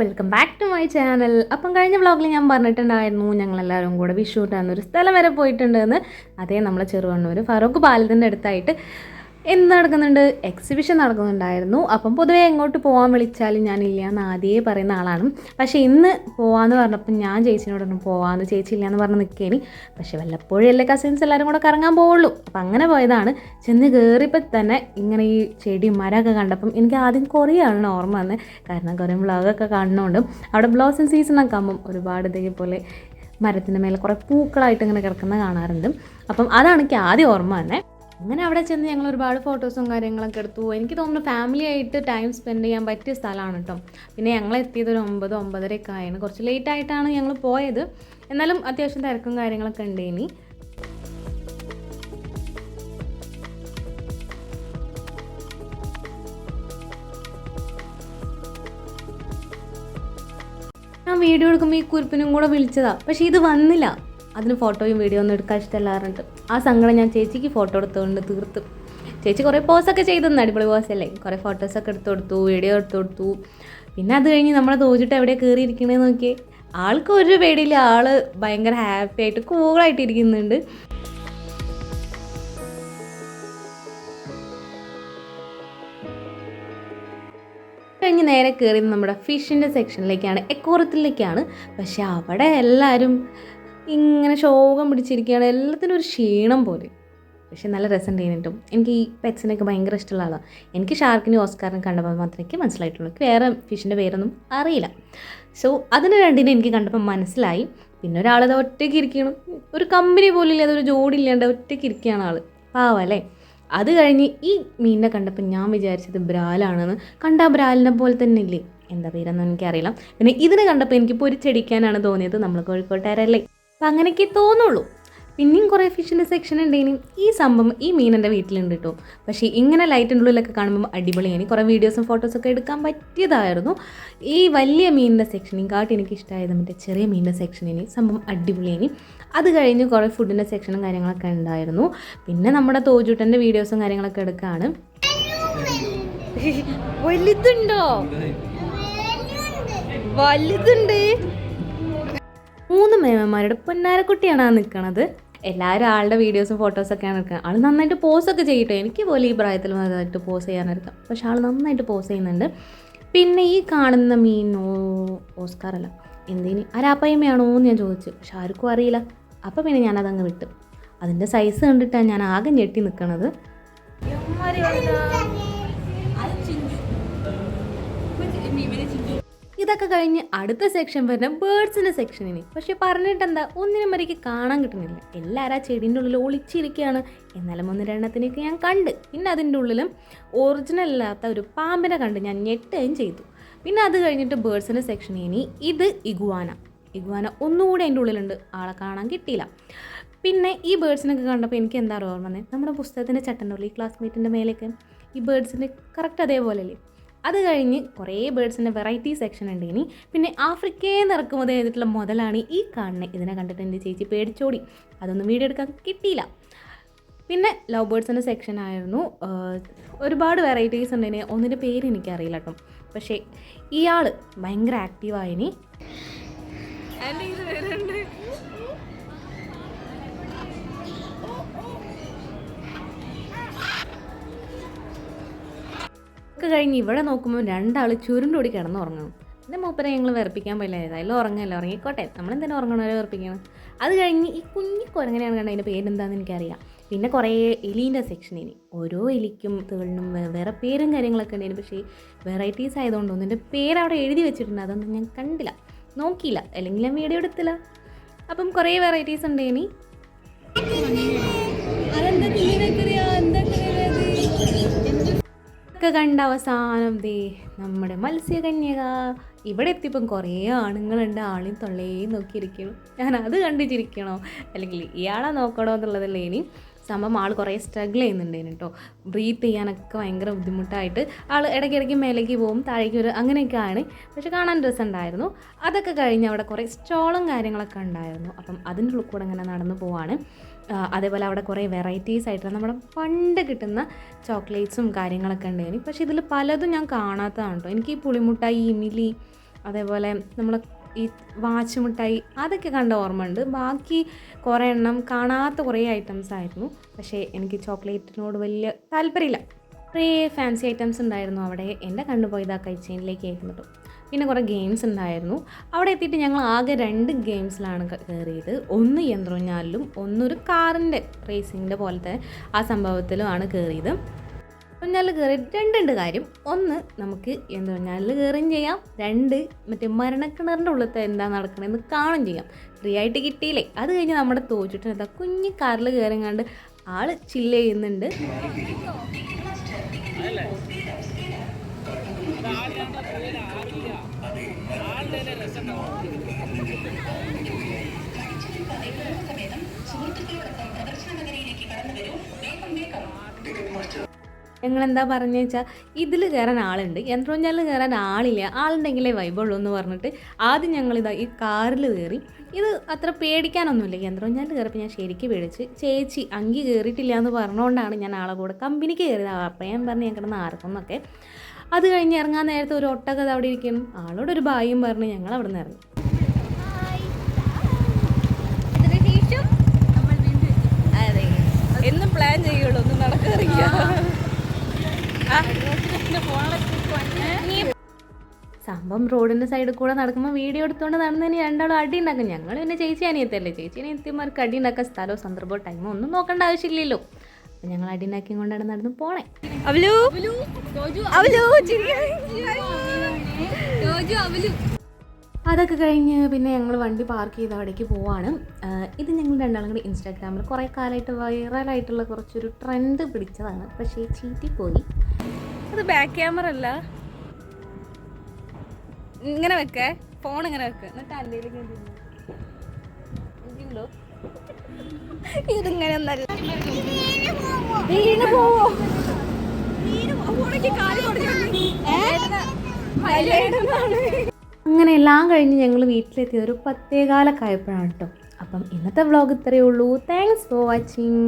Welcome back to my channel അപ്പം കഴിഞ്ഞ വ്ളോഗിൽ ഞാൻ പറഞ്ഞിട്ടുണ്ടായിരുന്നു ഞങ്ങളെല്ലാവരും കൂടെ വിഷു ഒരു സ്ഥലം വരെ പോയിട്ടുണ്ടെന്ന്. അതേ നമ്മളെ ചെറുവണ്ണൂർ ഫറൂഖ് പാലത്തിന്റെ അടുത്തായിട്ട് എന്ത് നടക്കുന്നുണ്ട്? എക്സിബിഷൻ നടക്കുന്നുണ്ടായിരുന്നു. അപ്പം പൊതുവേ എങ്ങോട്ട് പോകാൻ വിളിച്ചാലും ഇല്ല എന്ന് ആദ്യമേ പറയുന്ന ആളാണ്. പക്ഷേ ഇന്ന് പോവാന്ന് പറഞ്ഞപ്പോൾ ഞാൻ ചേച്ചിനോടൊന്നും പോവാന്ന് ചേച്ചി ഇല്ല എന്ന് പറഞ്ഞ് നിൽക്കേനി പക്ഷേ വല്ലപ്പോഴും എല്ലാ കസിൻസ് എല്ലാവരും കൂടെ കറങ്ങാൻ പോവുള്ളൂ. അപ്പം അങ്ങനെ പോയതാണ്. ചെന്ന് കയറിയപ്പോൾ തന്നെ ഇങ്ങനെ ഈ ചെടി മരമൊക്കെ കണ്ടപ്പം എനിക്ക് ആദ്യം കുറേയാണ് ഓർമ്മ വന്നത് കാരണം കുറേ വ്ളോഗൊക്കെ കാണുന്നതുകൊണ്ട് അവിടെ ബ്ലോസം സീസണൊക്കെ ആകുമ്പം ഒരുപാട് ഇതേപോലെ മരത്തിന്റെ മേലെ കുറേ പൂക്കളായിട്ട് ഇങ്ങനെ കിടക്കുന്ന കാണാറുണ്ട്. അപ്പം അതാണ് എനിക്ക് ആദ്യം ഓർമ്മ തന്നെ അങ്ങനെ അവിടെ ചെന്ന് ഞങ്ങൾ ഒരുപാട് ഫോട്ടോസും കാര്യങ്ങളൊക്കെ എടുത്തു. എനിക്ക് തോന്നുന്നു ഫാമിലി ആയിട്ട് ടൈം സ്പെൻഡ് ചെയ്യാൻ പറ്റിയ സ്ഥലമാണ് കേട്ടോ പിന്നെ ഞങ്ങൾ എത്തിയത് ഒരു ഒമ്പത് ഒമ്പതരയൊക്കെ ആയിരുന്നു കുറച്ച് ലേറ്റ് ആയിട്ടാണ് ഞങ്ങൾ പോയത്. എന്നാലും അത്യാവശ്യം തിരക്കും കാര്യങ്ങളൊക്കെ ഉണ്ട് ഇനി ഞാൻ വീഡിയോ എടുക്കുമ്പോൾ ഈ കുരുപ്പിനും കൂടെ വിളിച്ചതാ. പക്ഷേ ഇത് വന്നില്ല. അതിന് ഫോട്ടോയും വീഡിയോ ഒന്നും എടുക്കാൻ ഇഷ്ടമല്ലാറുണ്ട്. ആ സങ്കടം ഞാൻ ചേച്ചിക്ക് ഫോട്ടോ എടുത്തുകൊണ്ട് തീർത്തു. ചേച്ചി കുറേ പോസൊക്കെ ചെയ്തെന്ന് അടിപൊളി പോസല്ലേ കുറേ ഫോട്ടോസൊക്കെ എടുത്തു കൊടുത്തു വീഡിയോ എടുത്തു കൊടുത്തു. പിന്നെ അത് കഴിഞ്ഞ് നമ്മളെ തോച്ചിട്ട് എവിടെ കയറിയിരിക്കണേന്ന് നോക്കിയേ? ആൾക്ക് ഒരു പേടിയില്ല ആൾ ഭയങ്കര ഹാപ്പി ആയിട്ട് കൂളായിട്ട് ഇരിക്കുന്നുണ്ട്. കഴിഞ്ഞ് നേരെ കയറി നമ്മുടെ ഫിഷിന്റെ സെക്ഷനിലേക്കാണ് എക്കോറത്തിലേക്കാണ് പക്ഷെ അവിടെ എല്ലാവരും ഇങ്ങനെ ശോകം പിടിച്ചിരിക്കുകയാണ്. എല്ലാത്തിനും ഒരു ക്ഷീണം പോലെ. പക്ഷേ നല്ല രസം കഴിഞ്ഞിട്ടും എനിക്ക് ഈ പെറ്റ്സിനൊക്കെ ഭയങ്കര ഇഷ്ടമുള്ള ആളാണ് എനിക്ക് ഷാർക്കിനും ഓസ്കാറിനും കണ്ടപ്പോൾ മാത്രമേ എനിക്ക് മനസ്സിലായിട്ടുള്ളൂ വേറെ ഫിഷിന്റെ പേരൊന്നും അറിയില്ല. സോ അതിന് രണ്ടിനും എനിക്ക് കണ്ടപ്പോൾ മനസ്സിലായി. പിന്നെ ഒരാളത് ഒറ്റയ്ക്ക് ഇരിക്കണം ഒരു കമ്പനി പോലും ഇല്ലാതെ ഒരു ജോഡി ഇല്ലാണ്ട് ഒറ്റയ്ക്ക് ഇരിക്കുകയാണ് ആൾ പാവല്ലേ അത് കഴിഞ്ഞ് ഈ മീനിനെ കണ്ടപ്പോൾ ഞാൻ വിചാരിച്ചത് ബ്രാലാണെന്ന്. കണ്ട ബ്രാലിനെ പോലെ തന്നെ ഇല്ലേ? എന്താ പേരെന്ന് എനിക്കറിയില്ല. പിന്നെ ഇതിനെ കണ്ടപ്പോൾ എനിക്ക് പൊരിച്ചടിക്കാനാണ് തോന്നിയത്. നമ്മൾ കോഴിക്കോട്ടുകാരല്ലേ? അപ്പം അങ്ങനെയൊക്കെ തോന്നുള്ളൂ. പിന്നെയും കുറേ ഫിഷിന്റെ സെക്ഷൻ ഉണ്ടെങ്കിൽ ഈ സംഭവം ഈ മീൻ എന്റെ വീട്ടിലുണ്ട് കേട്ടോ പക്ഷേ ഇങ്ങനെ ലൈറ്റിന്റെ ഉള്ളിലൊക്കെ കാണുമ്പോൾ അടിപൊളിയാണ്. കുറേ വീഡിയോസും ഫോട്ടോസൊക്കെ എടുക്കാൻ പറ്റിയതായിരുന്നു. ഈ വലിയ മീനിന്റെ സെക്ഷനെയും കാട്ടി എനിക്ക് ഇഷ്ടമായത് മറ്റേ ചെറിയ മീനിന്റെ സെക്ഷനിന് സംഭവം അടിപൊളിയാണ്. അത് കഴിഞ്ഞ് കുറേ ഫുഡിന്റെ സെക്ഷനും കാര്യങ്ങളൊക്കെ ഉണ്ടായിരുന്നു. പിന്നെ നമ്മുടെ തോജൂട്ടന്റെ വീഡിയോസും കാര്യങ്ങളൊക്കെ എടുക്കുകയാണ് വലുതുണ്ടോ? വലുതുണ്ട്. മൂന്ന് മേമന്മാരുടെ പൊന്നാരക്കുട്ടിയാണ് ആ നിൽക്കണത് എല്ലാവരും ആളുടെ വീഡിയോസും ഫോട്ടോസൊക്കെയാണ് എടുക്കുന്നത് ആൾ നന്നായിട്ട് പോസൊക്കെ ചെയ്യട്ടെ. എനിക്ക് പോലെ ഈ പ്രായത്തിൽ നന്നായിട്ട് പോസ് ചെയ്യാനെടുക്കാം പക്ഷെ ആൾ നന്നായിട്ട് പോസ് ചെയ്യുന്നുണ്ട്. പിന്നെ ഈ കാണുന്ന മീൻ ഓസ്കാർ അല്ല എന്തിന്? അരാപ്പയ്മയാണോ എന്ന് ഞാൻ ചോദിച്ചു. പക്ഷെ ആർക്കും അറിയില്ല. അപ്പോൾ പിന്നെ ഞാനതങ്ങ് വിട്ടു. അതിന്റെ സൈസ് കണ്ടിട്ടാണ് ഞാൻ ആകെ ഞെട്ടി നിൽക്കണത് ഇതൊക്കെ കഴിഞ്ഞ് അടുത്ത സെക്ഷൻ വരുന്ന ബേർഡ്സിന്റെ സെക്ഷനിന് പക്ഷെ പറഞ്ഞിട്ട് എന്താ ഒന്നിനും വരയ്ക്ക് കാണാൻ കിട്ടുന്നില്ല. എല്ലാവരും ആ ചെടീന്റെ ഉള്ളിൽ ഒളിച്ചിരിക്കുകയാണ്. എന്നാലും ഒന്ന് രണ്ടെണ്ണത്തിനൊക്കെ ഞാൻ കണ്ട്. പിന്നെ അതിന്റെ ഉള്ളിലും ഒറിജിനൽ അല്ലാത്ത ഒരു പാമ്പിനെ കണ്ട് ഞാൻ ഞെട്ടുകയും ചെയ്തു. പിന്നെ അത് കഴിഞ്ഞിട്ട് ബേർഡ്സിന്റെ സെക്ഷൻ ഇനി ഇത് ഇഗുവാന. ഇഗുവാന ഒന്നുകൂടി അതിന്റെ ഉള്ളിലുണ്ട്. ആളെ കാണാൻ കിട്ടിയില്ല. പിന്നെ ഈ ബേർഡ്സിനൊക്കെ കണ്ടപ്പോൾ എനിക്ക് എന്താ ഓർമ്മ നമ്മുടെ പുസ്തകത്തിന്റെ ചട്ടനുള്ളിൽ ഉള്ളിൽ ക്ലാസ്മേറ്റിന്റെ മേലേക്ക് ഈ ബേർഡ്സിന്റെ കറക്റ്റ് അതേപോലെ അല്ലേ അത് കഴിഞ്ഞ് കുറേ ബേർഡ്സിന്റെ വെറൈറ്റി സെക്ഷൻ ഉണ്ട് ഇനി. പിന്നെ ആഫ്രിക്കയിൽ ഇറക്കുമതി ചെയ്തിട്ടുള്ള മുതലാണ് ഈ കാണുന്നത് ഇതിനെ കണ്ടിട്ട് എന്റെ ചേച്ചി പേടിച്ചോടി. അതൊന്നും വീഡിയോ എടുക്കാൻ കിട്ടിയില്ല. പിന്നെ ലവ് ബേർഡ്സിന്റെ സെക്ഷൻ ആയിരുന്നു. ഒരുപാട് വെറൈറ്റീസ് ഉണ്ട് ഇനി. ഒന്നിന്റെ പേര് എനിക്കറിയില്ല കേട്ടോ. പക്ഷേ ഇയാൾ ഭയങ്കര ആക്റ്റീവായിനി ഒക്കെ കഴിഞ്ഞ് ഇവിടെ നോക്കുമ്പോൾ രണ്ടാൾ ചുരുണ്ടോടി കിടന്നുറങ്ങണം എന്റെ മൂപ്പരെ ഞങ്ങൾ വിറപ്പിക്കാൻ പറ്റില്ല ഏതായാലും ഉറങ്ങല്ലോ? ഉറങ്ങിക്കോട്ടെ. നമ്മളെന്തിനാ ഉറങ്ങണവരെ വിറപ്പിക്കണം? അത് കഴിഞ്ഞ് ഈ കുഞ്ഞി കുരങ്ങനെയാണ് കണ്ട അതിന്റെ പേരെന്താണെന്ന് എനിക്കറിയാം. പിന്നെ കുറേ എലീന്റെ സെക്ഷൻ ഇനി. ഓരോ എലിക്കും തേളിനും വേറെ പേരും കാര്യങ്ങളൊക്കെ ഉണ്ടായിരുന്നു പക്ഷേ വെറൈറ്റീസ് ആയതുകൊണ്ട് ഒന്നിന്റെ പേര് അവിടെ എഴുതി വെച്ചിട്ടുണ്ട്. അതൊന്നും ഞാൻ കണ്ടില്ല. നോക്കിയില്ല. അല്ലെങ്കിൽ ഞാൻ വീഡിയോ എടുത്തില്ല. അപ്പം കുറേ വെറൈറ്റീസ് ഉണ്ട് ഇനി. ഒക്കെ കണ്ട അവസാനം ദേ നമ്മുടെ മത്സ്യകന്യക ഇവിടെ എത്തിയപ്പം കുറേ ആണുങ്ങളുണ്ട്. ആളെയും തൊള്ളേ നോക്കിയിരിക്കണം ഞാൻ അത് കണ്ടിട്ടിരിക്കണോ? അല്ലെങ്കിൽ ഇയാളെ നോക്കണോ എന്നുള്ളതല്ലേ ഇനി. സംഭവം ആൾ കുറേ സ്ട്രഗിൾ ചെയ്യുന്നുണ്ടേനു കേട്ടോ ബ്രീത്ത് ചെയ്യാനൊക്കെ ഭയങ്കര ബുദ്ധിമുട്ടായിട്ട് ആൾ ഇടയ്ക്കിടയ്ക്ക് മേലേക്ക് പോകും താഴേക്ക് വരും അങ്ങനെയൊക്കെ ആണ് പക്ഷെ കാണാൻ രസമുണ്ടായിരുന്നു. അതൊക്കെ കഴിഞ്ഞ് അവിടെ കുറേ സ്റ്റോളും കാര്യങ്ങളൊക്കെ ഉണ്ടായിരുന്നു. അപ്പം അതിന്റെ ഉള്ളിൽ കൂടെ ഇങ്ങനെ നടന്നു പോവാണ്. അതേപോലെ അവിടെ കുറേ വെറൈറ്റീസ് ആയിട്ടുള്ള നമ്മുടെ പണ്ട് കിട്ടുന്ന ചോക്ലേറ്റ്സും കാര്യങ്ങളൊക്കെ ഉണ്ടായിരുന്നു. പക്ഷേ ഇതിൽ പലതും ഞാൻ കാണാത്തതാണ് കേട്ടോ എനിക്ക് ഈ പുളിമുട്ടായി ഇമിലി അതേപോലെ നമ്മൾ ഈ വാച്ച് മിഠായി അതൊക്കെ കണ്ട ഓർമ്മയുണ്ട്. ബാക്കി കുറേ എണ്ണം കാണാത്ത കുറേ ഐറ്റംസ് ആയിരുന്നു. പക്ഷേ എനിക്ക് ചോക്ലേറ്റിനോട് വലിയ താല്പര്യമില്ല. കുറേ ഫാൻസി ഐറ്റംസ് ഉണ്ടായിരുന്നു അവിടെ. എന്റെ കണ്ടുപോയത് ആ കൈച്ചേനിലേക്ക് ആയിരുന്നു പിന്നെ കുറേ ഗെയിംസ് ഉണ്ടായിരുന്നു. അവിടെ എത്തിയിട്ട് ഞങ്ങൾ ആകെ രണ്ട് ഗെയിംസിലാണ് കയറിയത്. ഒന്ന് യന്ത്രഞ്ഞാലിലും ഒന്നൊരു കാറിന്റെ റേസിങ്ങിന്റെ പോലത്തെ ആ സംഭവത്തിലുമാണ് കയറിയത്. ഊഞ്ഞാലിൽ കയറി രണ്ടുണ്ട് കാര്യം. ഒന്ന് നമുക്ക് എന്താ ഊഞ്ഞാലിൽ കയറുകയും ചെയ്യാം. രണ്ട് മറ്റേ മരണക്കിണറിന്റെ ഉള്ളിലത്തെ എന്താ നടക്കണമെന്ന് കാണുകയും ചെയ്യാം. ഫ്രീ ആയിട്ട് കിട്ടിയില്ലേ? അത് കഴിഞ്ഞ് നമ്മുടെ തോച്ചിട്ട് എന്താ കുഞ്ഞു കാറിൽ കയറിങ്ങാണ്ട് ആൾ ചില്ല ചെയ്യുന്നുണ്ട്. ഞങ്ങൾ എന്താ പറഞ്ഞു വെച്ചാൽ ഇതിൽ കയറാൻ ആളുണ്ട്. യന്ത്രോഞ്ചാലിൽ കയറാൻ ആളില്ല. ആളുണ്ടെങ്കിലേ വൈബുള്ളൂ എന്ന് പറഞ്ഞിട്ട് ആദ്യം ഞങ്ങളിതാ ഈ കാറിൽ കയറി ഇത് അത്ര പേടിക്കാനൊന്നുമില്ല. യന്ത്രോഞ്ചാലിൽ കയറിയപ്പോൾ ഞാൻ ശരിക്ക് പേടിച്ച് ചേച്ചി അങ്കി കയറിയിട്ടില്ല എന്ന് പറഞ്ഞുകൊണ്ടാണ് ഞാൻ ആളെ കൂടെ കമ്പനിക്ക് കയറിയത് അപ്പം ഞാൻ പറഞ്ഞു ഞാൻ കിടന്ന് ആർക്കുന്നൊക്കെ. അത് കഴിഞ്ഞ് ഇറങ്ങാൻ നേരത്തെ ഒരു ഒട്ടകത അവിടെ ഇരിക്കണം ആളോട് ഒരു ബായും പറഞ്ഞ് ഞങ്ങൾ അവിടെ നിന്ന് ഇറങ്ങി അതെ എന്നും പ്ലാൻ ചെയ്യുള്ളൂ ഒന്നും നടക്കാറില്ല സംഭവം റോഡിന്റെ സൈഡിൽ കൂടെ നടക്കുമ്പോൾ വീഡിയോ എടുത്തുകൊണ്ട് നടന്നതിന് രണ്ടാളും അടി ഉണ്ടാക്കും ഞങ്ങൾ പിന്നെ ചേച്ചി അനിയത്തല്ലേ? ചേച്ചി അനിയത്തിമാർക്ക് അടി ഉണ്ടാക്കാൻ സ്ഥലമോ സന്ദർഭമോ ടൈമോ ഒന്നും നോക്കേണ്ട ആവശ്യമില്ലല്ലോ. അപ്പം ഞങ്ങൾ അടി ഉണ്ടാക്കി കൊണ്ടാണ് നടന്ന് പോണേ. അവലു? അവലു. അതൊക്കെ കഴിഞ്ഞ് പിന്നെ ഞങ്ങൾ വണ്ടി പാർക്ക് ചെയ്ത് അവിടേക്ക് പോവാണ്. ഇത് ഞങ്ങൾ രണ്ടാളും കൂടി ഇൻസ്റ്റാഗ്രാമിൽ കുറേ കാലമായിട്ട് വൈറലായിട്ടുള്ള കുറച്ചൊരു ട്രെൻഡ് പിടിച്ചതാണ്. പക്ഷേ ചീറ്റിപ്പോയി അത് ബാക്ക് ക്യാമറ അല്ല. ഇങ്ങനെ വെക്കേ. ഫോൺ ഇങ്ങനെ വെക്ക്. എന്നിട്ട് എന്തെങ്കിലും ഇതിങ്ങനെ പോവോ? കാൽ കൊടുക്കണം അങ്ങനെ എല്ലാം കഴിഞ്ഞ് ഞങ്ങൾ വീട്ടിലെത്തിയത് ഒരു പത്തേകാലൊക്കെ ആയപ്പോഴാണ് കേട്ടോ അപ്പം ഇന്നത്തെ വ്ളോഗ് ഇത്രയേ ഉള്ളൂ. Thanks for watching